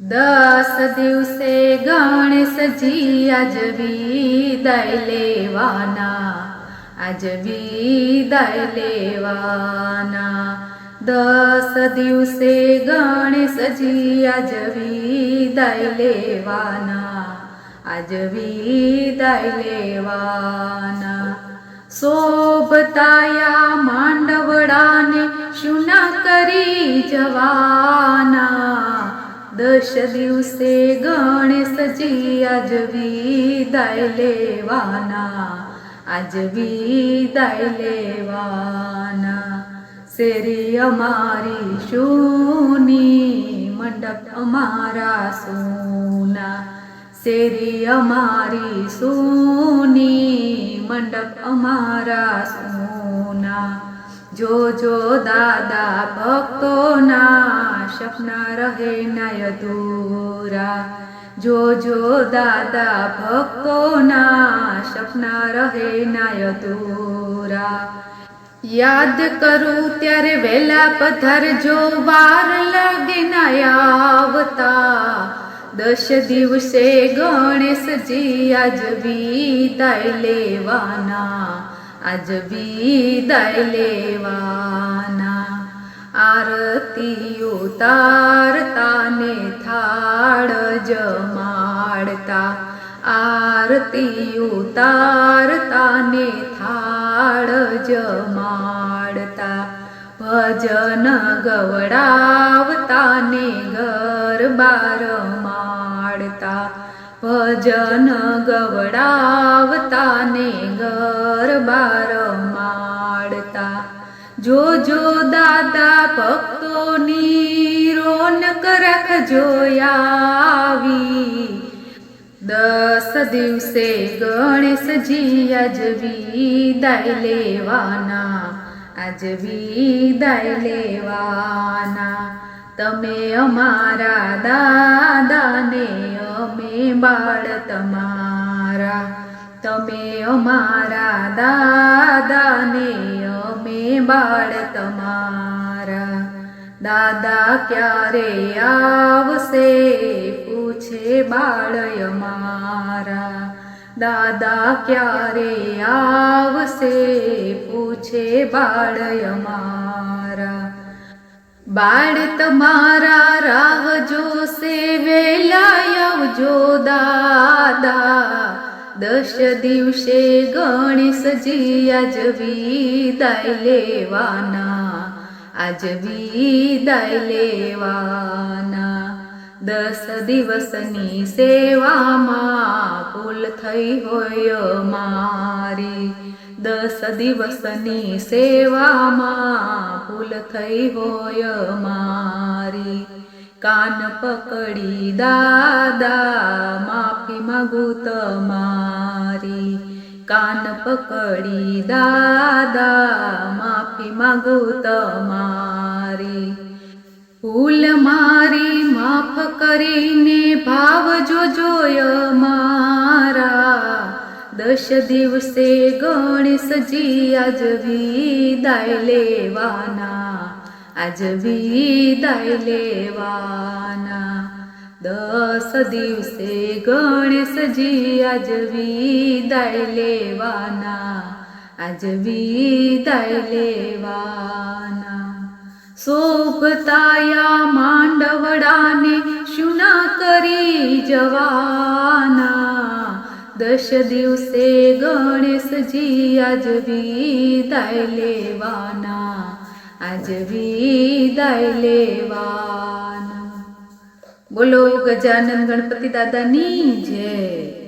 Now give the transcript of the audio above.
દસ દિવસે ગણેશજી આજ વિદાય લેવાના, આજ વિદાય લેવાના. દસ દિવસે ગણેશજી આજ વિદાય લેવાના, આજ વિદાય લેવાના. શોભતાયા માંડવડાને શું ના કરી જવાના. દશ દિવસે ગણેશજી આજ વિદાય લેવાના. આજ વિદાય લેવાના. શેરી અમારી શૂની મંડપ અમારા સોના. શેરી અમારી સોની મંડપ અમારા સોના. જો જો દાદા ભક્તોના સપના રહે નય દૂરા જો જો દાદા ભક્તોના સપના રહે નય દૂરા યાદ કરું ત્યારે વહેલા પધારજો, વાર લાગે ના આવતા. દશ દિવસે ગણેશજી આજ વિદાય લેવાના, આજ વિદાય લેવાના. આરતી ઉતારતા ને થાળ જમાડતા આરતી ઉતારતા ને થાળ જમાડતા ભજન ગવડાવતા ને ગરબા રમાડતા ભજન ગવડાવતા ને ગરબા રમાડતા જો જો દાદા ભક્તોની રોનક રાખજો આવી દસ દિવસે ગણેશજી અજવી દાય લેવાના. આજ વિદાય લેવાના. તમે અમારા દાદાને, અમે બાળ તમારા તમે અમારા દાદાને, અમે બાળ તમારા દાદા ક્યારે આવશે? પૂછે બાળય મારા દાદા, ક્યારે આવશે? પૂછે બાળ મારા. બાળ તમારા રાહ જોશે વેલા આવજો દાદા. દશ દિવસે ગણેશજી આજ વિદાય લેવાના. આજ વિદાય લેવાના. દસ દિવસની સેવામાં ભૂલ થઈ હોય મારી. દસ દિવસની સેવામાં ભૂલ થઈ હોય મારી. કાન પકડી દાદા, માફી માગું તમારી. કાન પકડી દાદા, માફી માગું તમારી. ભૂલ મારી માફ કરીને ભાવ જોજો મારા. દશ દિવસે ગણેશજી આજ વિદાય લેવાના. આજ વિદાય લેવાના. દસ દિવસે ગણેશજી આજ વિદાય લેવાના. આજ વિદાય લેવાના. શોભતાયા માંડવડાને શું ના કરી જવાના. દશ દિવસે ગણેશજી આજ વિદાય લેવાના. આજ વિદાય લેવાના. બોલો ગજાનંદ ગણપતિ દાદાની જય.